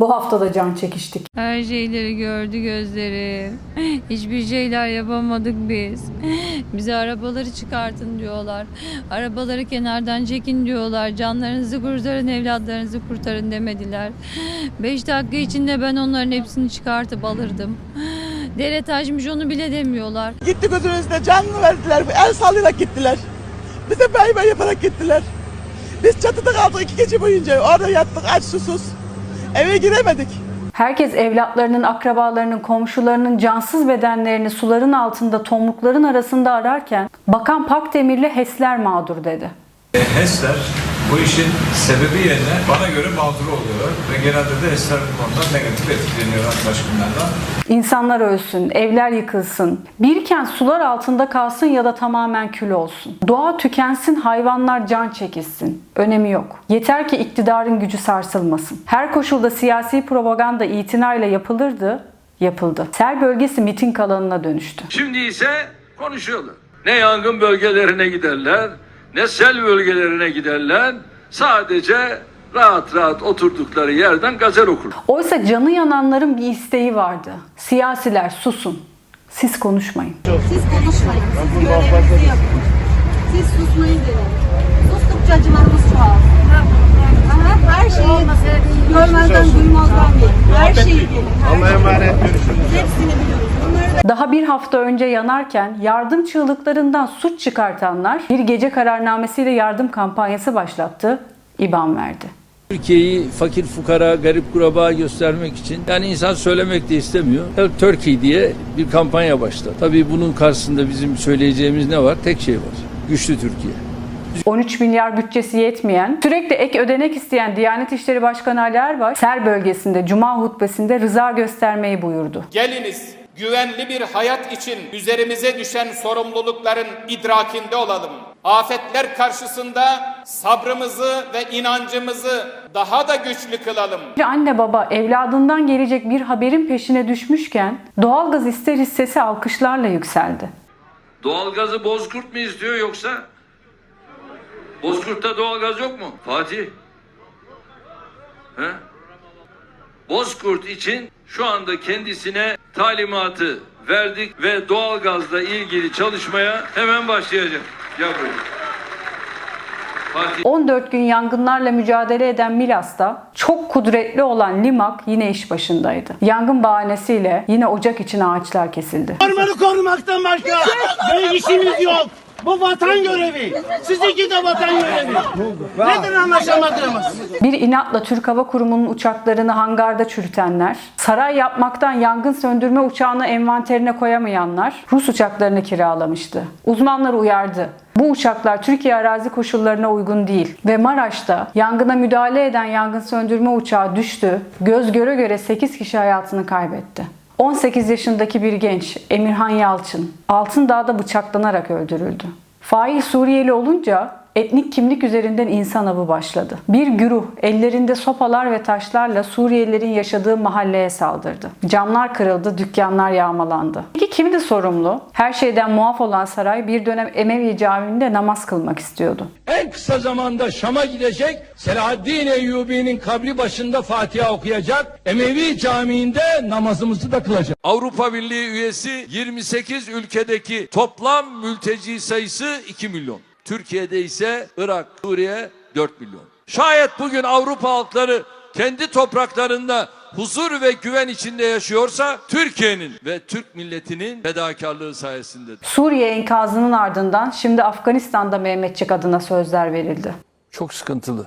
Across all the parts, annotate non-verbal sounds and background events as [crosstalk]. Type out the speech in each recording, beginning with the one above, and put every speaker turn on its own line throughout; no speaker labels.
Bu hafta da can çekiştik.
Her şeyleri gördü gözlerim. [gasps] Hiçbir şeyler yapamadık biz. [gasps] Bize arabaları çıkartın diyorlar. Arabaları kenardan çekin diyorlar. Canlarınızı kurtarın, evlatlarınızı kurtarın demediler. [gasps] Beş dakika içinde ben onların hepsini çıkartıp alırdım. Dere taşmış onu bile demiyorlar.
Gitti gözümüzde canını verdiler. El sallayarak gittiler. Bize bay bay yaparak gittiler. Biz çatıda kaldık iki gece boyunca. Orada yattık aç susuz. Eve giremedik.
Herkes evlatlarının, akrabalarının, komşularının cansız bedenlerini suların altında tomrukların arasında ararken Bakan Pakdemirli HES'ler mağdur dedi.
HES'ler bu işin sebebi yerine bana göre mağdur oluyorlar ve genelde de HES'ler bu konudan negatif etkileniyor günlerden.
İnsanlar ölsün, evler yıkılsın, birken sular altında kalsın ya da tamamen kül olsun. Doğa tükensin, hayvanlar can çekilsin. Önemi yok. Yeter ki iktidarın gücü sarsılmasın. Her koşulda siyasi propaganda itinayla yapılırdı, yapıldı. Sel bölgesi miting alanına dönüştü.
Şimdi ise konuşuyorlar. Ne yangın bölgelerine giderler, ne sel bölgelerine giderler. Sadece rahat rahat oturdukları yerden gazel okurlar.
Oysa canı yananların bir isteği vardı. Siyasiler susun. Siz konuşmayın.
Siz konuşmayın, siz görevinizi yapın. Siz susmayın dedim. Sustukça acılarımız çoğalır. Aha, her şeyi görmezden duymazdan gelin. Her şeyi gelin. Allah'a emanet görüşürüz. Hepsini biliyoruz. Bunları da
Daha bir hafta önce yanarken yardım çığlıklarından suç çıkartanlar bir gece kararnamesiyle yardım kampanyası başlattı, İban verdi.
Türkiye'yi fakir fukara, garip kuraba göstermek için yani insan söylemek de istemiyor. Help Turkey diye bir kampanya başladı. Tabii bunun karşısında bizim söyleyeceğimiz ne var? Tek şey var. Güçlü Türkiye.
13 milyar bütçesi yetmeyen, sürekli ek ödenek isteyen Diyanet İşleri Başkanı Ali Erbaş, Ser bölgesinde Cuma hutbesinde rıza göstermeyi buyurdu.
Geliniz güvenli bir hayat için üzerimize düşen sorumlulukların idrakinde olalım. Afetler karşısında sabrımızı ve inancımızı daha da güçlü kılalım.
Bir anne baba evladından gelecek bir haberin peşine düşmüşken doğalgaz ister hissesi alkışlarla yükseldi.
Doğalgazı Bozkurt mu istiyor yoksa? Bozkurt'ta doğalgaz yok mu? Fatih? He? Bozkurt için şu anda kendisine talimatı verdik ve doğalgazla ilgili çalışmaya hemen başlayacak. Fatih.
14 gün yangınlarla mücadele eden Milas'ta çok kudretli olan Limak yine iş başındaydı. Yangın bahanesiyle yine ocak için ağaçlar kesildi.
Ormanı korumaktan başka bir işimiz yok. Bu vatan görevi. Sizinki de vatan görevi. Neden anlaşamadınız?
Bir inatla Türk Hava Kurumu'nun uçaklarını hangarda çürütenler, saray yapmaktan yangın söndürme uçağını envanterine koyamayanlar Rus uçaklarını kiralamıştı. Uzmanlar uyardı. Bu uçaklar Türkiye arazi koşullarına uygun değil ve Maraş'ta yangına müdahale eden yangın söndürme uçağı düştü. Göz göre göre 8 kişi hayatını kaybetti. 18 yaşındaki bir genç Emirhan Yalçın Altındağ'da bıçaklanarak öldürüldü. Fail Suriyeli olunca etnik kimlik üzerinden insan avı başladı. Bir güruh ellerinde sopalar ve taşlarla Suriyelilerin yaşadığı mahalleye saldırdı. Camlar kırıldı, dükkanlar yağmalandı. Peki kimdi sorumlu? Her şeyden muaf olan saray bir dönem Emevi Camii'nde namaz kılmak istiyordu.
En kısa zamanda Şam'a gidecek, Selahaddin Eyyubi'nin kabri başında Fatiha okuyacak, Emevi Camii'nde namazımızı da kılacak. Avrupa Birliği üyesi 28 ülkedeki toplam mülteci sayısı 2 milyon. Türkiye'de ise Irak, Suriye 4 milyon. Şayet bugün Avrupa halkları kendi topraklarında huzur ve güven içinde yaşıyorsa Türkiye'nin ve Türk milletinin fedakarlığı sayesindedir.
Suriye enkazının ardından şimdi Afganistan'da Mehmetçik adına sözler verildi.
çok sıkıntılı.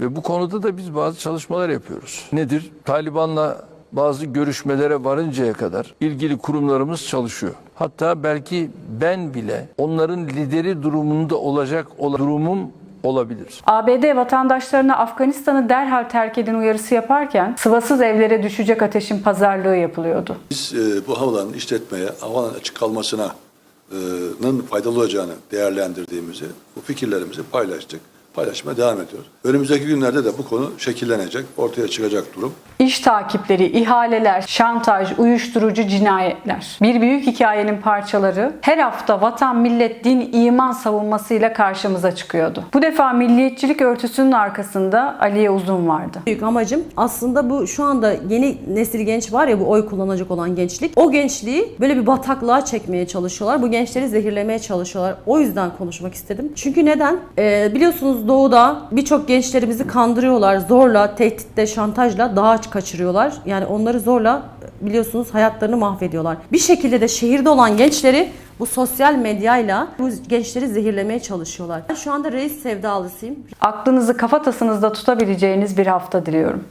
Ve bu konuda da biz bazı çalışmalar yapıyoruz. Nedir? Taliban'la bazı görüşmelere varıncaya kadar ilgili kurumlarımız çalışıyor. Hatta belki ben bile onların lideri durumunda olacak olan durumum olabilir.
ABD vatandaşlarına Afganistan'ı derhal terk edin uyarısı yaparken sıvasız evlere düşecek ateşin pazarlığı yapılıyordu.
Biz e, bu havalanın işletmeye, havalanın açık kalmasına e, faydalı olacağını değerlendirdiğimizi, bu fikirlerimizi paylaştık. Paylaşmaya devam ediyor. Önümüzdeki günlerde de bu konu şekillenecek, ortaya çıkacak durum.
İş takipleri, ihaleler, şantaj, uyuşturucu cinayetler. Bir büyük hikayenin parçaları her hafta vatan, millet, din, iman savunmasıyla karşımıza çıkıyordu. Bu defa milliyetçilik örtüsünün arkasında Aliye Uzun vardı.
büyük amacım aslında bu şu anda yeni nesil genç var ya bu oy kullanacak olan gençlik. O gençliği böyle bir bataklığa çekmeye çalışıyorlar. Bu gençleri zehirlemeye çalışıyorlar. O yüzden konuşmak istedim. Çünkü neden? Ee, biliyorsunuz doğuda birçok gençlerimizi kandırıyorlar. Zorla, tehditle, şantajla dağa kaçırıyorlar. Yani onları zorla biliyorsunuz hayatlarını mahvediyorlar. Bir şekilde de şehirde olan gençleri bu sosyal medyayla bu gençleri zehirlemeye çalışıyorlar. Ben şu anda reis sevdalısıyım.
Aklınızı kafatasınızda tutabileceğiniz bir hafta diliyorum.